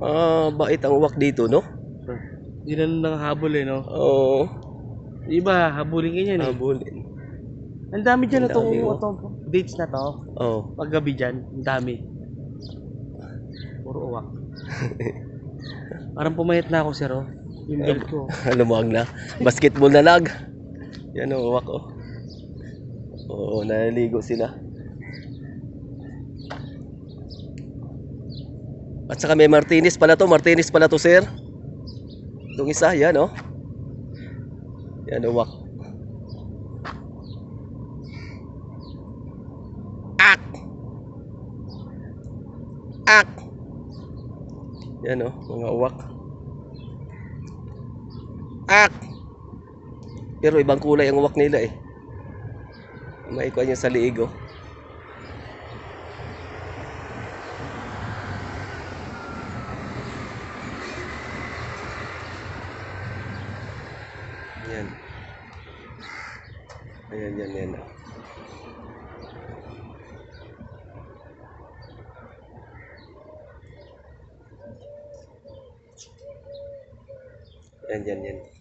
Ah, bait ang uwak dito, no? Hindi na nang habol eh, no? Oo. Di ba, habulin ka yan eh. Habulin. Ang dami dyan na Ang itong dami, oh. dates na to. Oo. Paggabi dyan, ang dami. Puro uwak. Parang pumayat na ako, sir, oh. Yung belt ko. Lumuwag na. Basketball na lag. Yan ang uwak, oh. Oo, naliligo sila. At saka may Martinez pala to. Martinez pala to, sir. Itong isa, yan, oh. Yan, uwak. Ak! Ak! Yan, oh, mga uwak. Ak! Pero ibang kulay ang uwak nila eh. Maikuan yung sa liig oh. Yan. Ayan, yan, yan. oh. Yan, yan, yan.